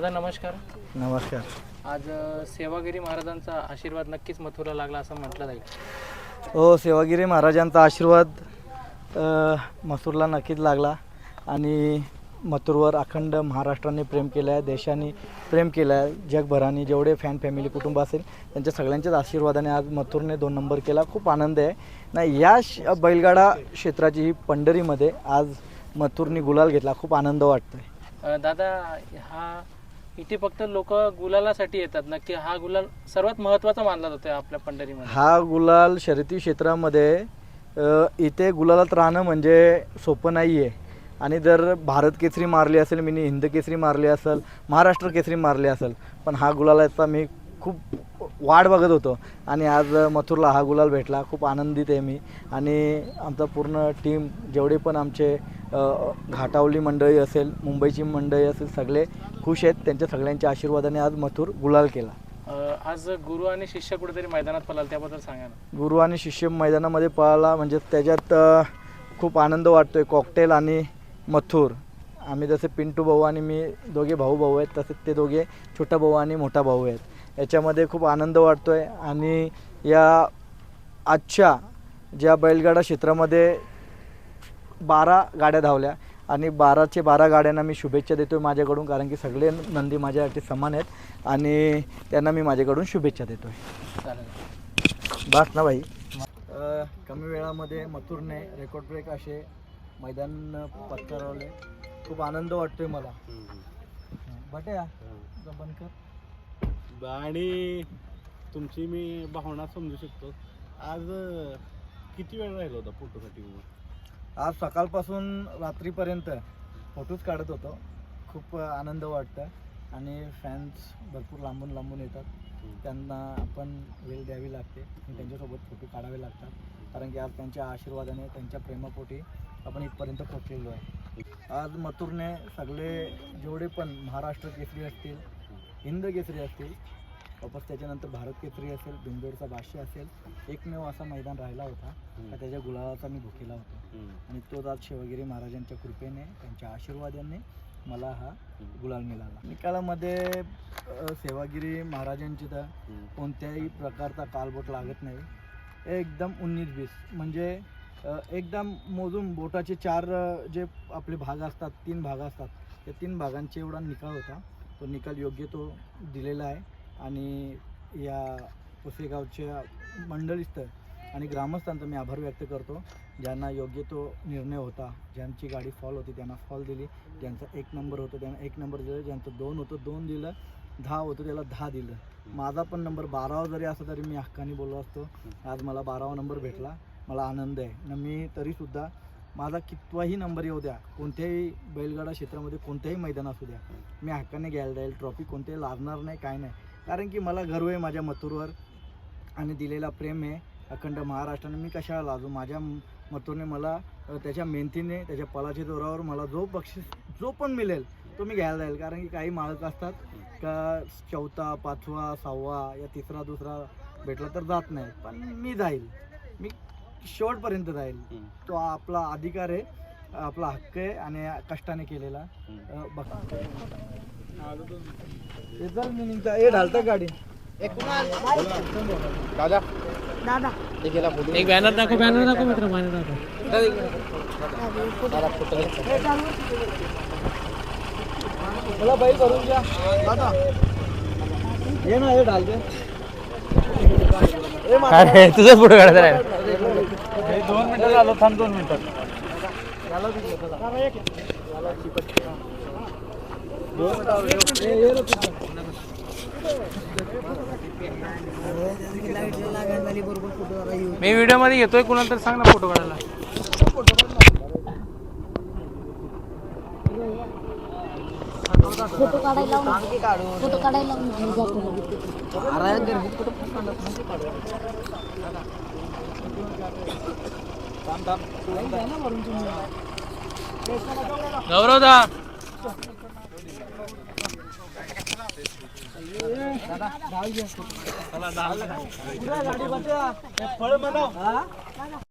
दादा नमस्कार. नमस्कार. आज अ, सेवागिरी महाराजांचा आशीर्वाद नक्कीच मथुरा लागला असं म्हटलं जाईल. हो सेवागिरी महाराजांचा आशीर्वाद अ, मसूरला नक्कीच लागला. आणि मथुरवर अखंड महाराष्ट्राने प्रेम केलं आहे देशाने प्रेम केलं आहे जगभराने जेवढे फॅन फॅमिली कुटुंब असेल त्यांच्या सगळ्यांच्याच आशीर्वादाने आज मथुरने दोन नंबर केला. खूप आनंद आहे. नाही या श बैलगाडा क्षेत्राची ही पंढरीमध्ये आज मथुरने गुलाल घेतला. खूप आनंद वाटतो आहे अ, दादा हा इथे फक्त लोक गुलालासाठी येतात ना की हा गुलाल सर्वात महत्त्वाचा मानला जातो आपल्या पंढरीमध्ये. हा गुलाल शर्यती क्षेत्रामध्ये अ, इथे गुलालात राहणं म्हणजे सोपं नाही आहे आणि जर भारत केसरी मारली असेल मी हिंद केसरी मारली असेल महाराष्ट्र केसरी मारली असेल पण हा गुलालाचा मी खूप वाट बघत होतो. आणि आज मथुरला हा गुलाल भेटला खूप आनंदित आहे मी. आणि आमचा पूर्ण टीम जेवढे पण आमचे अ, घाटावली मंडळी असेल मुंबईची मंडळी असेल सगळे खुश आहेत. त्यांच्या सगळ्यांच्या आशीर्वादाने आज मथुर गुलाल केला. आज गुरु आणि शिष्य कुठेतरी मैदानात पळाल त्याबद्दल सांगा ना. गुरु आणि शिष्य मैदानामध्ये पळाला म्हणजे त्याच्यात खूप आनंद वाटतोय कॉकटेल आणि मथुर. आम्ही जसे पिंटू भाऊ आणि मी दोघे भाऊ भाऊ आहेत तसे ते दोघे छोटा भाऊ आणि मोठा भाऊ आहेत. याच्यामध्ये खूप आनंद वाटतोय आणि या आजच्या ज्या बैलगाडा क्षेत्रामध्ये बारा गाड्या धावल्या आणि बाराचे बारा गाड्यांना मी शुभेच्छा देतो आहे माझ्याकडून कारण की सगळे नंदी माझ्यासाठी समान आहेत आणि त्यांना मी माझ्याकडून शुभेच्छा देतो आहे चालेल बस ना भाई. कमी वेळामध्ये मथुरने रेकॉर्ड ब्रेक असे मैदान पत्करवले. खूप आनंद वाटतोय मला. बट्या बनकर कर. आणि तुमची मी भावना समजू शकतो. आज किती वेळ राहिलो होता फोटोसाठी? आज सकाळपासून रात्रीपर्यंत फोटोज काढत होतो. खूप आनंद वाटतं आणि फॅन्स भरपूर लांबून लांबून येतात. त्यांना आपण वेळ द्यावी लागते. आणि त्यांच्यासोबत फोटो काढावे लागतात. कारण की आज त्यांच्या आशीर्वादाने त्यांच्या प्रेमापोटी आपण इथपर्यंत पोचलेलो आहे. आज मथुरने सगळे जेवढे पण महाराष्ट्र केसरी असतील हिंद केसरी असतील वापस त्याच्यानंतर भारत केसरी असेल बिंदोरचा भाष्य असेल एकमेव असा मैदान राहिला होता. का त्याच्या गुलाबाचा मी भुकेला होतो. आणि तोच आज शिवगिरी महाराजांच्या कृपेने त्यांच्या आशीर्वादाने मला हा गुलाल मिळाला. निकालामध्ये सेवागिरी महाराजांची तर. कोणत्याही प्रकारचा कालबोट लागत नाही. एकदम उन्नीस बीस म्हणजे एकदम मोजून बोटाचे चार जे आपले भाग असतात तीन भाग असतात त्या तीन भागांचे एवढा निकाल होता. तो निकाल योग्य तो दिलेला आहे. आणि या पुसेगावच्या मंडळीस्थ आणि ग्रामस्थांचा मी आभार व्यक्त करतो. ज्यांना योग्य तो निर्णय होता ज्यांची गाडी फॉल होती त्यांना फॉल दिली. ज्यांचा एक नंबर होतं त्यांना एक नंबर दिलं. ज्यांचं दोन होतं दोन दिलं. दहा होतं त्याला दहा दिलं. माझा पण नंबर बारावा जरी असला तरी मी हक्काने बोललो असतो. आज मला बारावा नंबर भेटला. मला आनंद आहे. न मी तरीसुद्धा माझा कितवाही नंबर येऊ द्या कोणत्याही बैलगाडा क्षेत्रामध्ये कोणत्याही मैदान असू द्या मी हक्काने घ्यायला जाईल. ट्रॉफी कोणत्याही लागणार नाही काय नाही. कारण की मला गर्व आहे माझ्या मथुरवर आणि दिलेला प्रेम आहे अखंड महाराष्ट्राने. मी कशाला लाजू? माझ्या मथुरने मला त्याच्या मेहनतीने त्याच्या पलाच्या जोरावर मला जो बक्षीस जो पण मिळेल तो मी घ्यायला जाईल. कारण की काही मालक असतात का चौथा पाचवा सहावा या तिसरा दुसरा भेटला तर जात नाही. पण मी जाईल. मी शेवटपर्यंत जाईल. तो आपला अधिकार आहे. आपला हक्क आहे आणि कष्टाने केलेला. अ, बघ. हे जर मी निघता हे ढालतं गाडी? एक बॅनर दाखव बॅनर दाखव मित्र बॅनर दाखव. मला बैल भरून घ्या. दादा. हे ना हे ढालते अरे तुझंच फोटो काढायचा आहे हे दोन मिनिटं झालं थांब दोन मिनिटं. मी व्हिडिओमध्ये येतोय कुणाला तर सांग ना फोटो काढायला. फोटो काढायला फोटो काढायला जातो लगेच. थांब, थांब. गौरव दा दादा, डाळ घे. कुठं आहे गाडी बचा? हे फळ बनव.